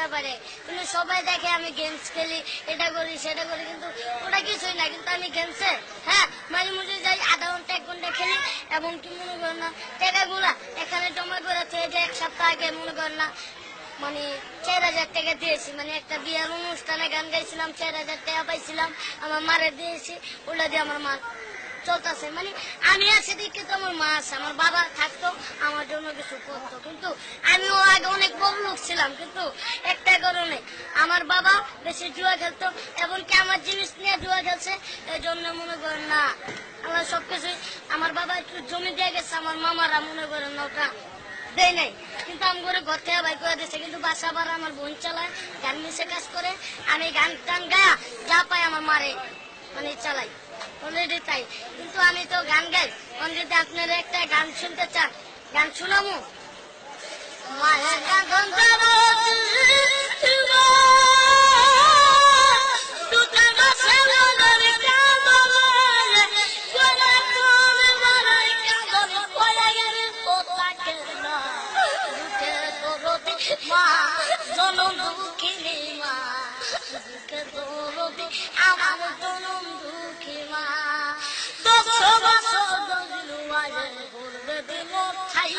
করতে পারে। কিন্তু সবাই দেখে আমি গেমস খেলি, এটা করি, সেটা করি, কিন্তু ওটা কিছুই না। কিন্তু আমি গেমসে হ্যাঁ মাঝে মাঝে যাই, আধা ঘণ্টা, এক ঘণ্টা খেলি এবং কি মনে করেন না, টাকাগুলা এখানে জমা করে যে এক সপ্তাহ আগে মনে করেন না মানে চার হাজার টাকা দিয়েছি। মানে একটা বিয়ের অনুষ্ঠানে গান গাইছিলাম, চার হাজার টাকা পাইছিলাম, আমার মারে দিয়েছি ওটা দিয়ে আমার মা চলতেছে। মানে আমি আছি দেখে তো আমার মা আছে, আমার বাবা থাকতো, আমার জন্য কিছু করতো। কিন্তু আমিও আগে অনেক বড় লোক ছিলাম, কিন্তু একটা কারণে আমার বাবা বেশি জুয়া খেলতো, এমনকি আমার জিনিস নিয়ে জুয়া খেলছে এই জন্য মনে করেন না। আমার সবকিছু আমার বাবা একটু জমি দিয়ে গেছে, আমার মামারা মনে করেন না ওটা দেয় নাই। কিন্তু আমি করে ঘর থেকে বাই করে দিচ্ছে কিন্তু বাসা ভাড়া আমার বোন চালায়, গান মিশে কাজ করে, আমি গান টান গায়া যা পাই আমার মারে মানে চালাই। অলরেডি তাই। কিন্তু আমি তো গান গাই। যদি আপনারা একটা গান শুনতে চান। গান শুনামু মায়ের গান গন্ধ মা জনম দুঃখিনী মা। দুঃখে দরদি আমার জনম দুঃখী মা। দশ বছর দশলু আগে বলবে দিল খাই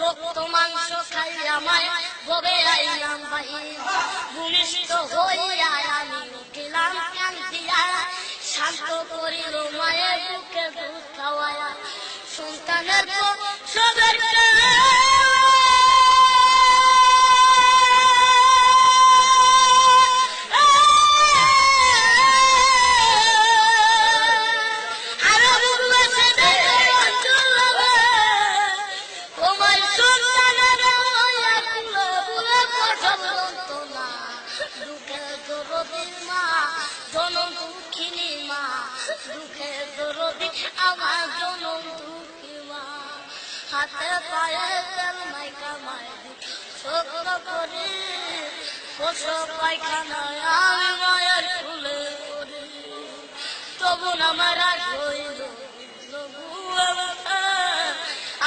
রক্ত মাংস খাইয়া মায় ববে আইলাম ভূমিষ্ঠ হইয়া আমি উঠিলাম শান্ত করিল মায়ের বুকে দুধ খাওয়ায়া। সন্তানের সবের দুঃখে দরদি মা, জনম দুঃখিনী মা, দুঃখে দরদি আমার জনম দুঃখী মা। হাতে পায়ে তেল মাই স্বপ্ন করি প্রসব পায়খানায় আমি মায়ের কুলে করি তবু আমার হইল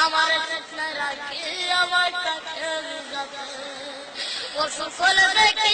আমার চেতনা রাখি, আমার কাছে যাবে পশু ফল দেখি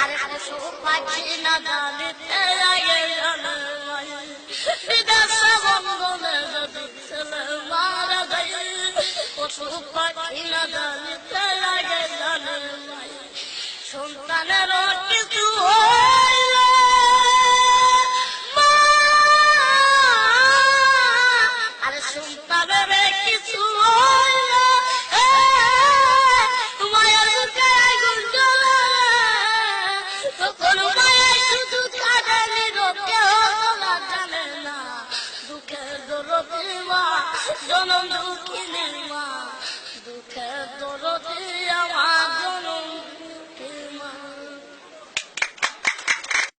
عارف شوفك نادى يا جمال إذا صبر ما بتسلم على غير وشوفك نادى يا جمال شنطة نروح Sonum dukin elma